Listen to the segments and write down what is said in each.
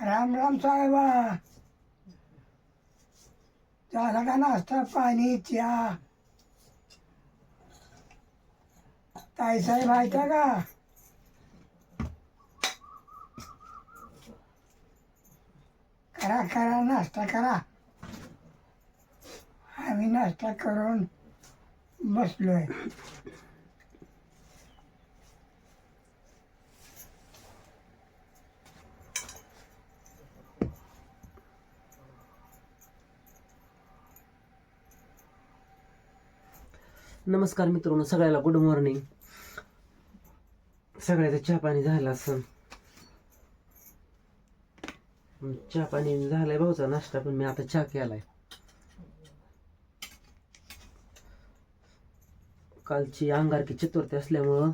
राम राम साहेबा. झाला का नाश्ता? पाणी चहा. ताई साहेब ऐका का? करा करा नाश्ता करा. आम्ही नाश्ता करून बसलोय. नमस्कार मित्रांनो सगळ्याला गुड मॉर्निंग सगळ्याचं चहा पाणी झालं असं चहा पाणी झालाय भाऊचा नाश्ता पण मी आता चहा केलाय. कालची अंगारकी चतुर्थी असल्यामुळं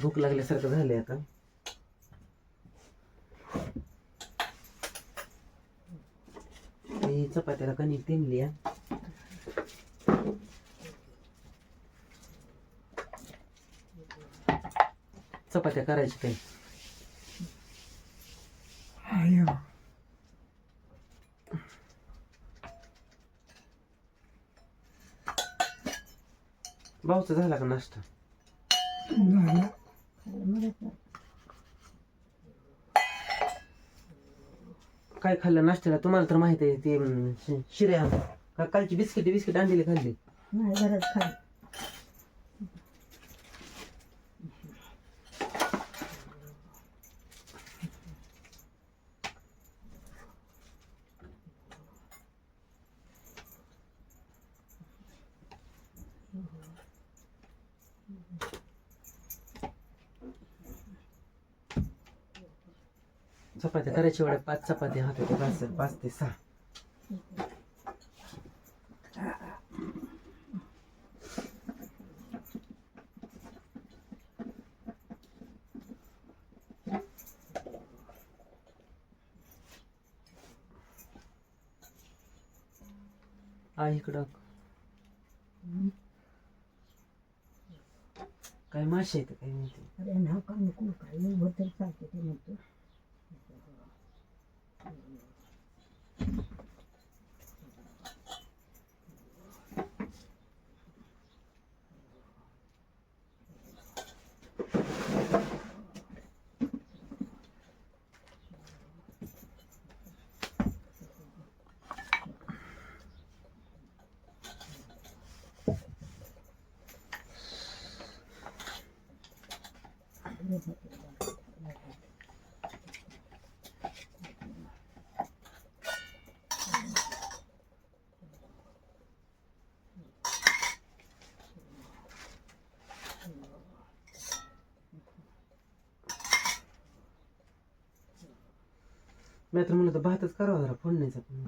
भूक लागल्यासारखं झालंय आता. चपात्याला कणिक तेमली आहे चपात्या करायची काही अयो भाऊचा झाला का नाश्ता? झालं. काय खाल्लं नाश्त्याला? तुम्हाला तर माहीत आहे ते अं, शि- शिऱ्या. का कालची बिस्किट बिस्किट आणलेली खाल्ली. नाही घरात खाली चपात्या करायची वेळा पाच चपात्या हातात पाच पाच ते सहा. आ इकडं काय मासे आहेत काय माहिती? अरे नाव का नको काय होतं चालते ते म्हणतो मी तर म्हणलं तर भातच करावा जरा फोडण्याचा पण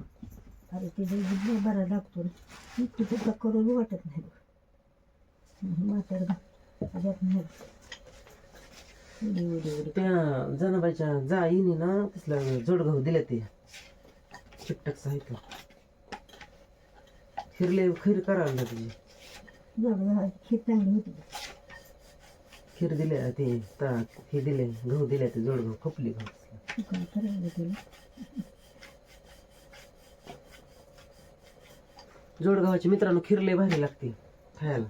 अरे ते जीव बरा लागतो रे. इतकी तुका करू बी वाटत नाही म्हातार त्याच्यात नाही त्या जनाबाईच्या जा येईनी ना तसलं जोडगाव दिल्या ते चिकटक साहित्य फिरले खीर करावं ना तुझी जवळ ही चांगली होती खीर दिले ते ता- हे दिले गहू दिले ते जोडगाव खपली गहू काय करायला तिला? जोडगावाची मित्रांनो खीर लय भारी लागते खायला.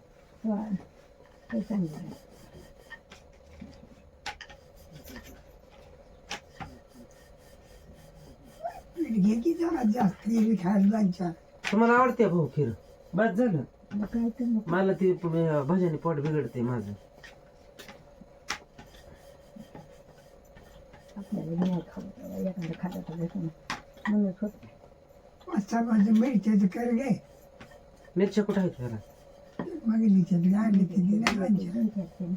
घे की जरा जास्त खायला जायच्या तुम्हाला आवडते भाऊ खीर? बस झालं. मग काय तर मग. मला ते भज्याने पोट बिघडते माझं आपल्याला नाही खावं एखादं खाल्लं तर बसून म्हणत होत पाच मिरच्याचं कर घे मिरच्या कुठं आहेत जरा? मग लिहितात आणली की दिल्या जायच्या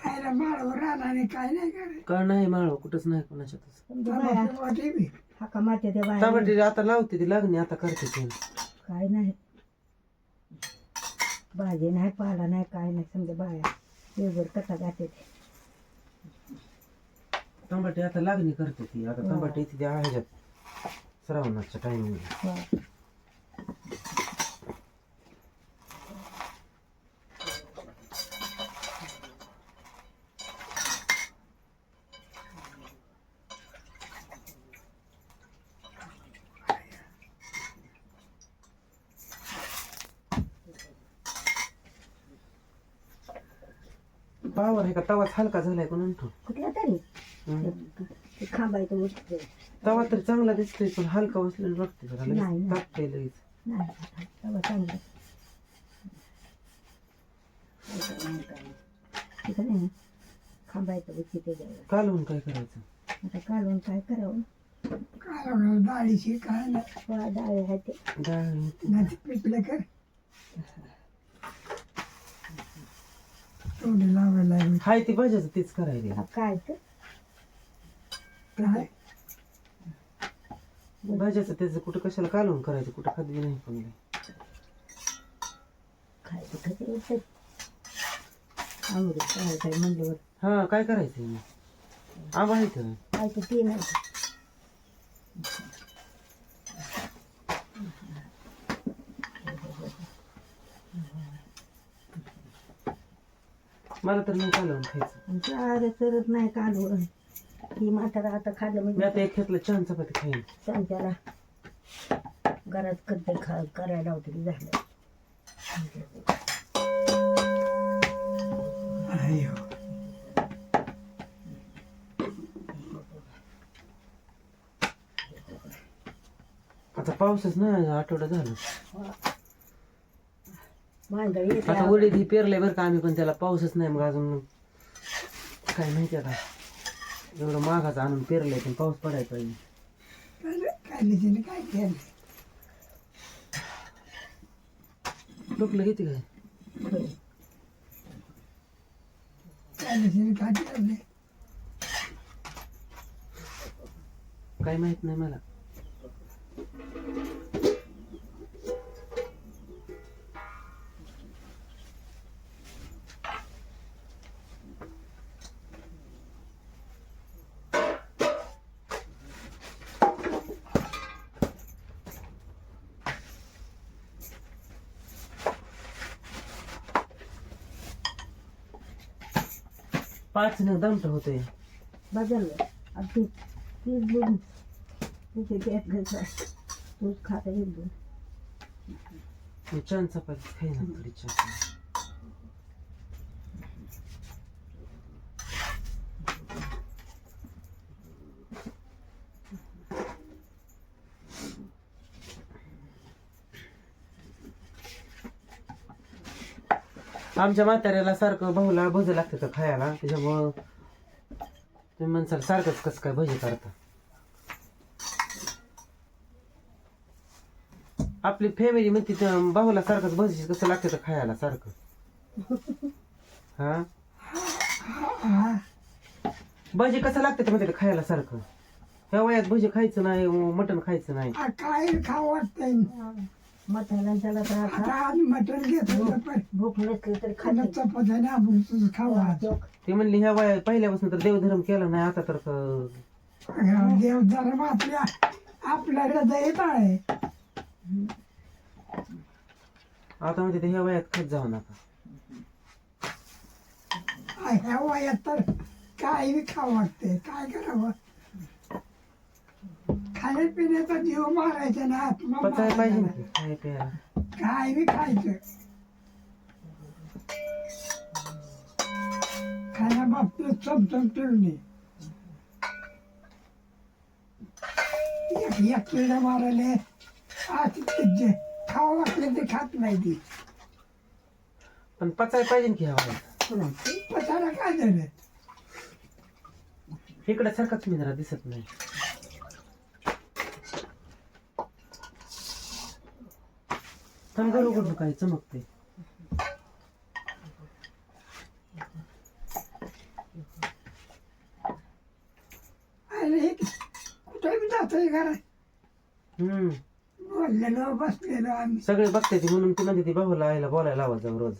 आयला माळवर राहणार काय नाही करे का नाही माळव कुठंच नाही कोणाच्यातच. बाया वाटे बी. हाका मारते ते बाया. टमाटे आता लावते ती लागणी आता करते ती. काय नाही. भाजी नाही पाला नाही काय नाही समजा बाया. वेगळं कथा गाते ते टमाटे आता लागणी करते ती. आता इथे त्या ह्याच्यात. श्रावणाच्या टाइमिंग पावर आहे का? तवाच हलका झालाय कोण म्हणतो कुठला तरी हम्म. ते खांबायचं तवा तर चांगला दिसतोय पण हलका बसलेला वाटतोय जरा. नाही, लगेच नाही. तापतंय लगेच. नाही तेव्हा चांगलं. तिकडे नाही खांबायचं त्याच्यावर. कालवून काय करायचं? आता काढून काय करावं? बघा, डाळीची काय डाळ आहे ते. डाळ नाही पिठलं कर तोंडी लावायला लागली. हाय ती भाज्याचं तेच करायला. काय तर काय? भाज्याचं त्याचं कुठं कशाला कालवून करायचं कुठं खात नाही पण लय. खायचं कसं येतं आवडत काय काय म्हणल्यावर हा काय करायचं मग? आंबा आहे तर काय तर ते नाही. मला तर नाही कालवून खायचं. अरे करत नाही काढून ही म्हातारा आता खाल्लं मी म्हणजे आता एक घेतलं छान चपाती खाईन. संत्याला घरात कधी खा करायला होतं की झालं. आता पाऊसच नाही आठवडा झालं. मांडळ येते आता उडीद ही पेरले बरं का आम्ही पण त्याला पाऊसच नाही मग अजून. काय माहिती आता. एवढं मागाचं आणून पेरलंय पण पाऊस पाहिजे काय लिहिणे काय केलं? डोकलं किती काय केलं? काय माहीत नाही मला. पाच न दमट होतोय. बदललं आता तू तीच बोलून तुझे गॅस घ्यायचा तूच खाता दोन मी छान चपाती खाईन थोडी छान आमच्या म्हाताऱ्याला सारखं भाऊला भज लागतं खायला. त्याच्यामुळं तुम्ही म्हणसाल सारखंच कसं काय भजी करता? आपली फॅमिली म्हणते त्या भाऊला सारखंच भजी कसं लागतं खायला सारखं. हा? भजी कसं लागतं ते म्हणते खायला सारखं. ह्या वयात भजी खायचं नाही मटण खायचं नाही. आ, काय खाऊ वाटतंय. मठाला त्याला तर आता आज मटण घेतलं पण भूक नसली तरी खाते. चपात्याने आपण तुझं खाऊ आज. ते म्हणले ह्या वया पहिल्यापासून तर देवधर्म केला नाही आता तर क- देव धर्म आपल्या आपल्या हृदयात आहे. आता म्हणते ते ह्या वयात खात जाऊ नका. ह्या वयात तर काही बी खाऊ वाटते काय करावं? खाण्यापिण्याचा जीव मारायचा ना आत्मा पचायला पाहिजे मारायचा ना ते, काय प्यायला काय बी खायचं. खाण्या बाबतीत चमचम चिरणी. एक एक किडा मारायले आज जे खावं वाटलं ते खात नाही ती. पण पचायला पाहिजे की पचायला काय झालं? इकडे सारखाच मी जरा दिसत नाही. थांब घालू कुठं काय चमकते? अरे हे कुठे बी जातोय घरात? हम्म. बोललेलो बसलेलो आम्ही. सगळे बघते ती म्हणून ती म्हणते ती भाऊला आईला बोलायला लावा जाऊ रोज.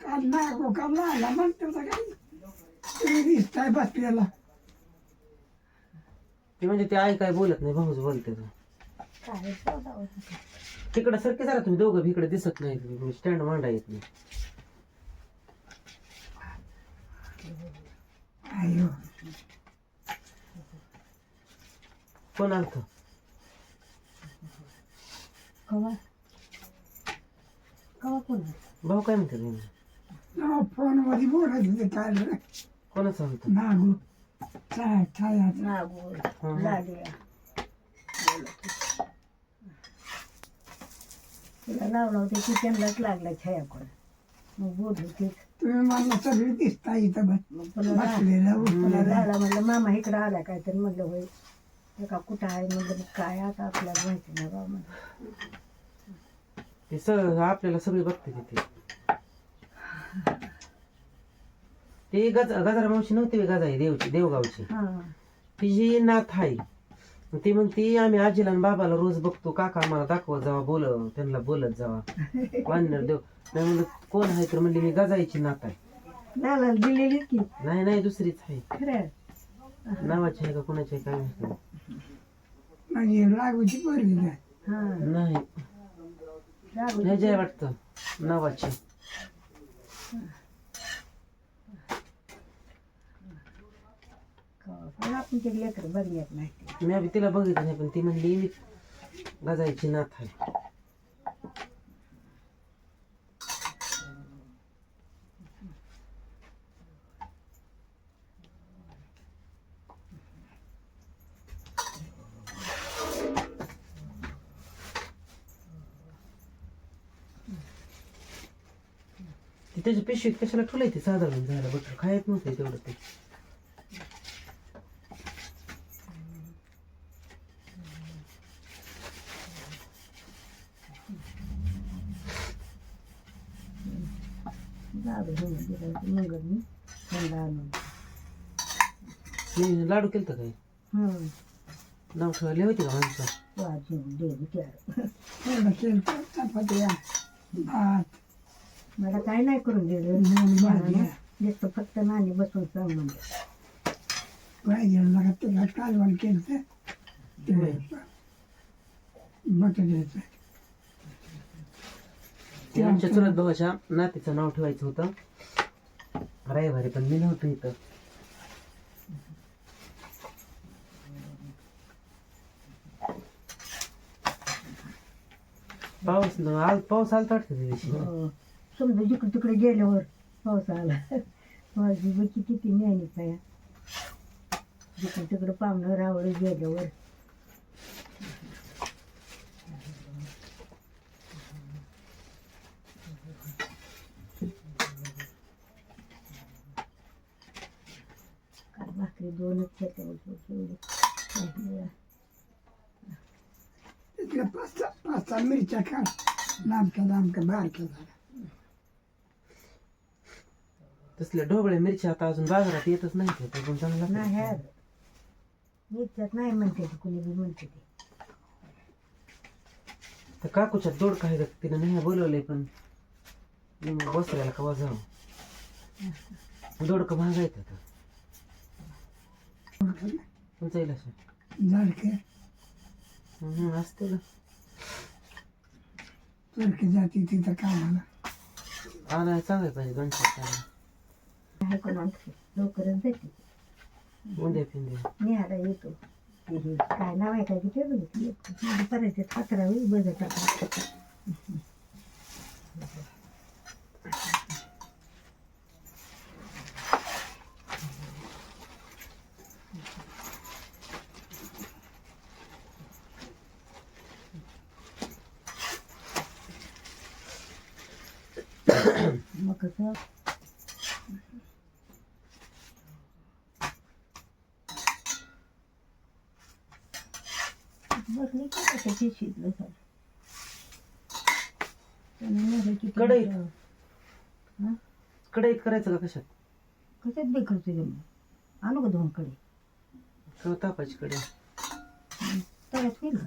काल नागो का लागला म्हणतो तुम्ही दिसताय बसलेला. ती म्हणजे ती आई काय बोलत नाही भाऊच बोलते तो. तिकडे सारखे जरा तुम्ही दोघं इकडे दिसत नाही स्टँड मांडा येत नाही. अयो कोण आलत? कवा? कवा कोण भाऊ काय म्हणते तुम्ही फोनमध्ये काय रे? कोणाचं होतं नागू छाया छाया. नागोर हं. तिला लावलं होतं की त्यांनाच लागला छायाकडं मग बोलली तीच तुम्ही मला सगळी दिसता इथं मग पुन्हा बसलेलं उठलेलं. लावला म्हणलं मामा इकडं आला काय तर म्हणलं होय. ते का कुठं आहे? म्हणलं मग काय आता आपल्याला माहिती नाही बा म्हणलं. ते सगळं आपल्याला सगळी बघते तिथे. ते गज गजारा मावशी नव्हती होय गजाई देवची देवगावची. हां. तिची नाथ आहे मग ती म्हणती आम्ही आजीला आणि बाबाला रोज बघतो. काका आम्हाला दाखवत जावा बोल त्यांना बोलत जावा. वानर देव. नाही म्हणलं कोण आहे? तर म्हणली मी गजाईची नाथ आहे लाला दिलेली की. नाही नाही दुसरीच आहे. खरं नावाची आहे का कोणाची आहे काय माहिती लागूची पोरगी आहे. हां नाही. लागू ह्याची आहे वाटतं नावाची पण आपण ते लेकर बघण्यात नाही मी आधी तिला बघितलं नाही पण ती म्हणली गजाईची नाथ आहे ती त्याची पिशवीत कशाला ठुलायची साधारण झालं बटर खायत नव्हते तेवढं ते. लाडू घेऊन दिला मी. आणून मी लाडू केलं काय? हं. नाव ठेवायला होती का माणसं वाजून भात. मला काय नाही करून दिलं. नुसतं फक्त नाणी बसून सांग म्हणजे पाहिजे लगा तुला कालवण केलं तर ते बटाट्याचं ते आमच्या चुलत भावाच्या नातीचं नाव ठेवायचं होतं. रविवारी पण मी नव्हतो इथं. पाऊस न- आज पाऊस आलता वाटतं त्या दिवशी. हो. समजा जिकडे तिकडे गेल्यावर पाऊस आला. माझी बची किती ज्ञानी पाया जिकडे तिकडे पाहुणं रावळ गेल्यावर. काय भाकरी दोनच तिकडे पाच सहा पाच सहा मिरच्या काढ लांबक्या लांबक्या बारक्या झाल्या. तसल्या ढोबळे मिरच्या आता अजून बाजारात येतच नाही ते ते पण चांगलं नाही. आहे नाही म्हणते ते कुणी बी म्हणते ते. त्या काकूच्या दोडका आहे का? तिने नाही बोलवलंय पण मी मग बसऱ्याला कवा जाऊ दोडकं महागायचं आता. तुमचं येईल असं झाडके हम्म, असते ना चरकी जाती तिथं कामाला आणायला चांगलं पाहिजे दोन चार आहे कोण आणते लवकरच जाते उद्या पिंद्या निहारा येतो ते हे काय नाव आहे काय की ते बघितलं करायचे अकरावी बघत आता मग कसं बसली का ते शिजलं सर कढईत. हा? कढईत करायचं का कशात? कशात बेकरते जमी आणू का दोन कडे? किंवा तापाची कढई तळ्यात होईल का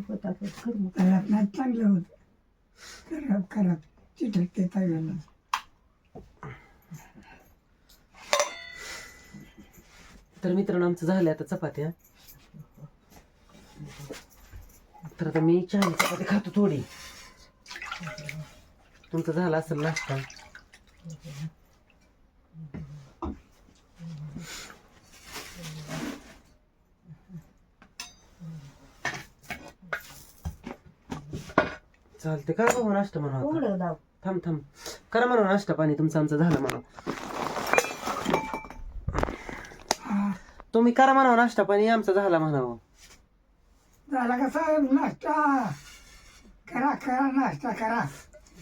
स्वतः कर मग. तळ्यात नाही चांगलं होतं. खराब खराब. चिटकते तव्याला तर मित्रांनो आमचं झालं आता चपात्या तर आता मी चहा चपाती खातो थोडी. तुमचं झालं असेल नाश्ता. चालते का बघू नाश्ता म्हणा आता? उघडं लाव थांब थांब. करा म्हणा नाश्ता पाणी तुमचं आमचं झालं म्हणा तुम्ही करा म्हणा नाश्ता पाणी आमचं झाला म्हणावं झाला का साहेब नाश्ता करा करा नाश्ता करा.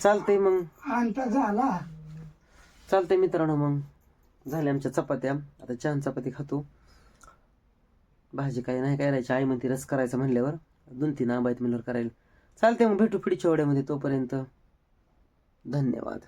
चालतंय मग. आमचा झाला. चालतंय मित्रांनो मग. झाल्या आमच्या चपात्या. आता छान चपाती खातो. भाजी काही नाही करायची. आई म्हणते रस करायचा म्हणल्यावर दोन तीन आंबा आहेत म्हणल्यावर करायला. चालतंय मग. भेटू पुढच्या वेळेमध्ये तोपर्यंत. धन्यवाद.